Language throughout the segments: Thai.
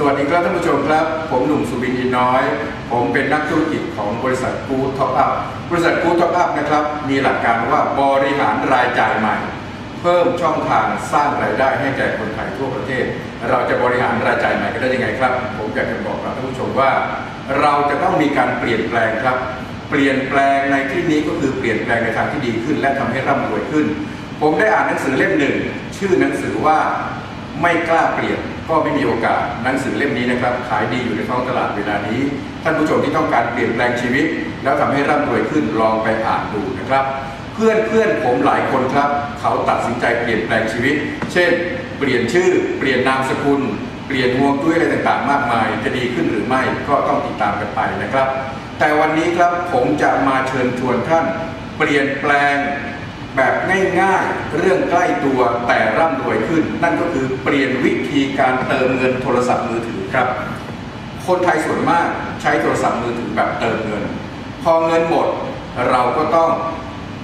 สวัสดีครับท่านผู้ชมครับ ผมหนุ่มสุบินอินน้อย ผมเป็นนักธุรกิจของบริษัทกูท็อปอัพบริษัทกูท็อปอัพนะครับ มีหลักการว่าบริหารรายจ่ายใหม่ เพิ่มช่องทางสร้างรายได้ให้แก่คนไทยทั่วประเทศ เราจะบริหารรายจ่ายใหม่กันได้ยังไงครับ ผมอยากจะบอกกับท่านผู้ชมว่า เราจะต้องมีการเปลี่ยนแปลงครับ เปลี่ยนแปลงในที่นี้ก็คือเปลี่ยนแปลงในทางที่ดีขึ้น และทำให้ร่ำรวยขึ้น ผมได้อ่านหนังสือเล่มหนึ่งชื่อหนังสือว่าไม่กล้าเปลี่ยน ก็ไม่มีโอกาสหนังสือเล่มนี้นะครับ ขายดีอยู่ในท้องตลาดเวลานี้ ท่านผู้ชมที่ต้องการเปลี่ยนแปลงชีวิต แล้วทำให้ร่ำรวยขึ้นลองไปอ่านดูนะครับ เพื่อนเพื่อนผมหลายคนครับ เขาตัดสินใจเปลี่ยนแปลงชีวิต เช่น เปลี่ยนชื่อ เปลี่ยนนามสกุล เปลี่ยนฮวงจุ้ยอะไรต่างๆ มากมาย จะดีขึ้นหรือไม่ก็ต้องติดตามกันไปนะครับ แต่วันนี้ครับผมจะมาเชิญชวนท่าน เปลี่ยนแปลง แบบง่ายๆ เรื่องใกล้ตัวแต่ร่ำรวยขึ้น นั่นก็คือเปลี่ยนวิธีการเติมเงินโทรศัพท์มือถือครับ คนไทยส่วนมากใช้โทรศัพท์มือถือแบบเติมเงิน พอเงินหมดเราก็ต้อง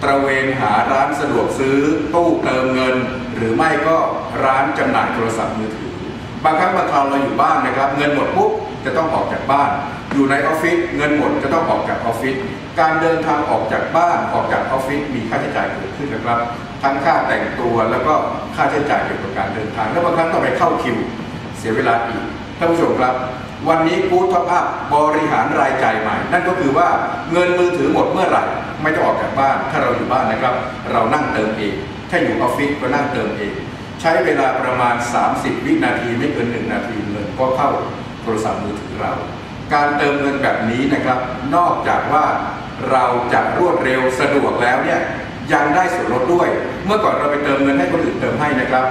ตระเวนหาร้านสะดวกซื้อตู้เติมเงิน หรือไม่ก็ร้านจำหน่ายโทรศัพท์มือถือ บางครั้งบางคราวเราอยู่บ้านนะครับ เงินหมดปุ๊บ จะต้องออกจากบ้าน อยู่ในออฟฟิศเงินหมดจะต้องออกจากออฟฟิศการเดินทางออกจากบ้านออกจากออฟฟิศมีค่าใช้จ่ายเกิดขึ้นนะครับ ทั้งค่าแต่งตัวแล้วก็ค่าใช้จ่ายเกี่ยวกับการเดินทาง แล้วบางครั้งต้องไปเข้าคิว เสียเวลาอีกท่านผู้ชมครับ วันนี้กูท็อปอัพบริหารรายจ่ายใหม่ นั่นก็คือว่าเงินมือถือหมดเมื่อไหร่ ไม่ต้องออกจากบ้าน ถ้าเราอยู่บ้านนะครับ เรานั่งเติมเอง ถ้าอยู่ออฟฟิศก็นั่งเติมเองใช้เวลาประมาณ 30 วินาทีไม่เกิน 1 นาทีเงินก็เข้า โทรศัพท์มือถือเรา การเติมเงินแบบนี้นะครับ นอกจากว่าเราจะรวดเร็วสะดวกแล้วเนี่ยยังได้ส่วนลดด้วย เมื่อก่อนเราไปเติมเงินให้คนอื่นเติมให้นะครับ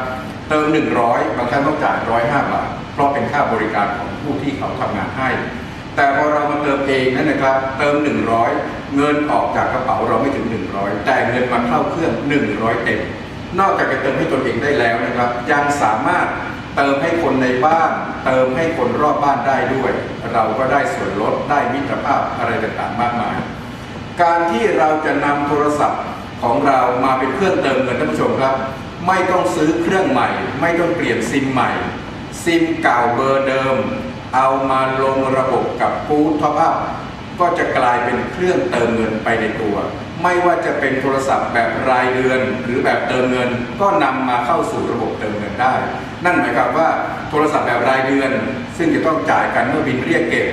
เติม 100 บางครั้งต้องจ่าย105 บาท เพราะเป็นค่าบริการของผู้ที่เขาทำงานให้ แต่พอเรามาเติมเองนั่นนะครับ เติม 100 เงินออกจากกระเป๋าเราไม่ถึง 100 แต่เงินมาเข้าเครื่อง 100 เต็ม นอกจากจะเติมให้ตนเองได้แล้วนะครับ ยังสามารถ เติมให้คนในบ้าน เติมให้คนรอบบ้านได้ด้วย เราก็ได้ส่วนลดได้มิตรภาพอะไรต่างๆมากมาย การที่เราจะนำโทรศัพท์ของเรามาเป็นเครื่องเติมเงินท่านผู้ชมครับ ไม่ต้องซื้อเครื่องใหม่ ไม่ต้องเปลี่ยนซิมใหม่ ซิมเก่าเบอร์เดิม เอามาลงระบบกับกู๊ดท็อปอัพก็จะกลายเป็นเครื่องเติมเงินไปในตัว ไม่ว่าจะเป็นโทรศัพท์แบบรายเดือน หรือแบบเติมเงิน ก็นำมาเข้าสู่ระบบเติมเงินได้ นั่นหมายความว่าโทรศัพท์แบบรายเดือน ซึ่งจะต้องจ่ายกันเมื่อบินเรียกเก็บ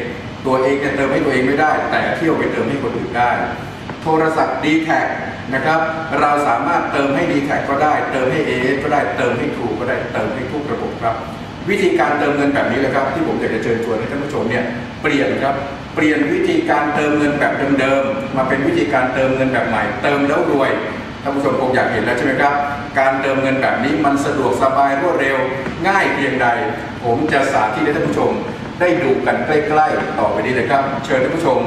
ตัวเองจะเติมให้ตัวเองไม่ได้ แต่เที่ยวไปเติมให้คนอื่นได้ โทรศัพท์ d t แท็นะครับเราสามารถเติมให้ d t แท็ก็ได้ เติมให้ AS ก็ได้เติมให้ True ก็ได้เติมให้ทุกระบบครับ วิธีการเติมเงินแบบนี้แหละครับ ที่ผมอยากจะเชิญชวนให้ท่านผู้ชมเนี่ยเปลี่ยนครับ เปลี่ยนวิธีการเติมเงินแบบเดิมๆมาเป็นวิธีการเติมเงินแบบใหม่ เติมแล้วรวยท่านผู้ชมคงอยากเห็นแล้วใช่ไหมครับ การเติมเงินแบบนี้มันสะดวกสบายรวดเร็ว ง่ายเพียงใด ผมจะสาธิตให้ท่านผู้ชม ได้ดูกันใกล้ๆต่อไปนี้เลยครับ เชิญท่านผู้ชม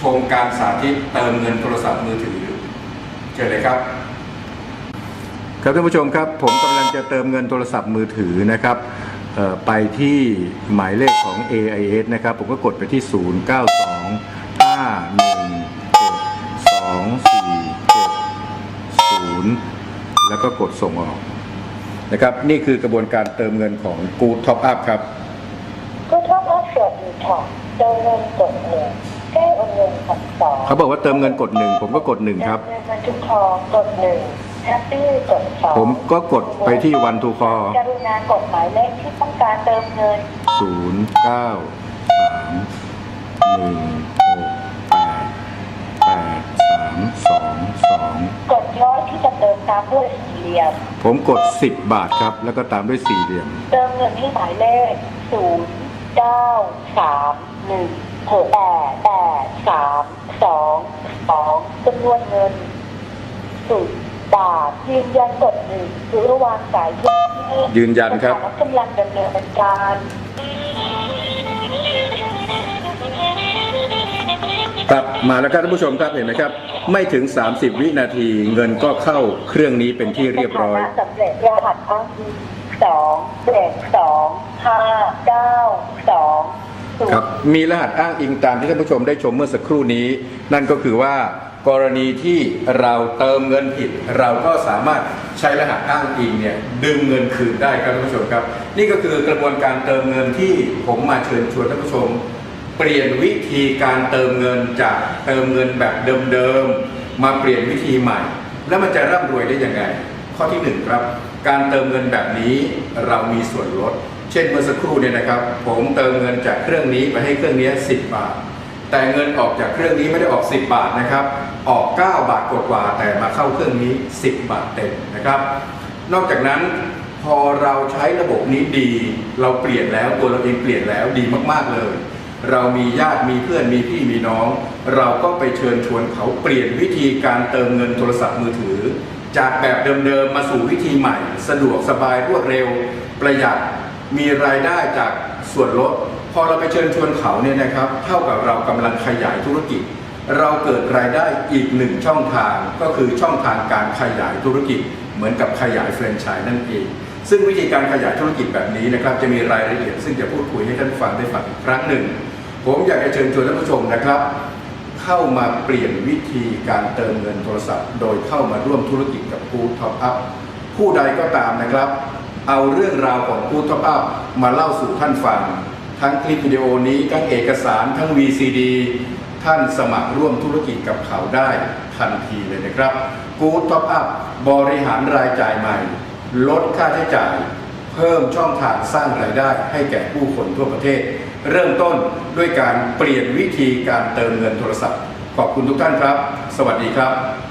ชมการสาธิตเติมเงินโทรศัพท์มือถือเชิญเลยครับ ครับท่านผู้ชมครับ ผมกำลังจะเติมเงินโทรศัพท์มือถือนะครับ ไปที่หมายเลขของ AIS นะครับ ผมก็กดไปที่ 0 9 2 5 1 7 2 4 7 0 แล้วก็กดส่งออกนะครับ นี่คือกระบวนการเติมเงินของ Good Top Up ครับก็เท่ากับสวัสดีค่ะเติมเงินกดหนึ่งแก้โอนเงินขัดสองเขาบอกว่าเติมเงินกดหนึ่งผมก็กดหนึ่งครับเงินบันทึกทองกดหนึ่ง แฮปปี้กดสองผมก็กดไปที่ One to Call กรุณากดหมายเลขที่ต้องการเติมเงินศูนย์เก้าสามหนึ่งหกแปดแปดสามสองสองกดยอดที่จะเติมตามด้วยสี่เหลี่ยม ผมกด10บาทครับ แล้วก็ตามด้วยสี่เหลี่ยม เติมเงินที่หมายเลขศูนย์เก้าสามหนึ่งหกแปดแปดสามสองสองจำนวนเงินศูนย์ บาทยืนยันกดหนึ่งหรือระหว่างสายที่ยืนยันครับสถานกำลังดำเนินการครับมาแล้วครับท่านผู้ชมครับเห็นไหมครับ ไม่ถึง 30 วินาทีเงินก็เข้าเครื่องนี้เป็นที่เรียบร้อยสถานะสำเร็จรหัสอ้างอิงสองเจ็ดสองห้าเก้าสองศูนครับย์มีรหัสอ้างอิงตามที่ท่านผู้ชมได้ชมเมื่อสักครู่นี้ นั่นก็คือว่า กรณีที่เราเติมเงินผิด เราก็สามารถใช้รหัสอ้างอิงเนี่ยดึงเงินคืนได้ครับท่านผู้ชมครับ นี่ก็คือกระบวนการเติมเงินที่ผมมาเชิญชวนท่านผู้ชม เปลี่ยนวิธีการเติมเงินจากเติมเงินแบบเดิมๆมาเปลี่ยนวิธีใหม่ แล้วมันจะร่ำรวยได้ยังไง ข้อที่หนึ่งครับ การเติมเงินแบบนี้เรามีส่วนลด เช่นเมื่อสักครู่เนี่ยนะครับ ผมเติมเงินจากเครื่องนี้ไปให้เครื่องนี้10บาทแต่เงินออกจากเครื่องนี้ไม่ได้ออก 10 บาทนะครับ ออก 9 บาทกว่าแต่มาเข้าเครื่องนี้ 10 บาทเต็มนะครับ นอกจากนั้นพอเราใช้ระบบนี้ดี เราเปลี่ยนแล้วตัวเราเองเปลี่ยนแล้วดีมากๆเลย เรามีญาติมีเพื่อนมีพี่มีน้อง เราก็ไปเชิญชวนเขาเปลี่ยนวิธีการเติมเงินโทรศัพท์มือถือ จากแบบเดิมๆมาสู่วิธีใหม่ สะดวกสบายรวดเร็ว ประหยัดมีรายได้จากส่วนลดพอเราไปเชิญชวนเขาเนี่ยนะครับ เท่ากับเรากำลังขยายธุรกิจ เราเกิดรายได้อีกหนึ่งช่องทางก็คือช่องทางการขยายธุรกิจ เหมือนกับขยายแฟรนไชส์นั่นเอง ซึ่งวิธีการขยายธุรกิจแบบนี้นะครับจะมีรายละเอียด ซึ่งจะพูดคุยให้ท่านฟังได้ฟังอีกครั้งหนึ่ง ผมอยากจะเชิญชวนท่านผู้ชมนะครับ เข้ามาเปลี่ยนวิธีการเติมเงินโทรศัพท์ โดยเข้ามาร่วมธุรกิจกับกูท็อปอัพผู้ใดก็ตามนะครับ เอาเรื่องราวของกูท็อปอัพมาเล่าสู่ท่านฟังทั้งคลิปวิดีโอนี้ทั้งเอกสารทั้ง VCD ท่านสมัครร่วมธุรกิจกับเขาได้ทันทีเลยนะครับกูท็อปอัพบริหารรายจ่ายใหม่ ลดค่าใช้จ่าย เพิ่มช่องทางสร้างรายได้ให้แก่ผู้คนทั่วประเทศ เริ่มต้นด้วยการเปลี่ยนวิธีการเติมเงินโทรศัพท์ ขอบคุณทุกท่านครับ สวัสดีครับ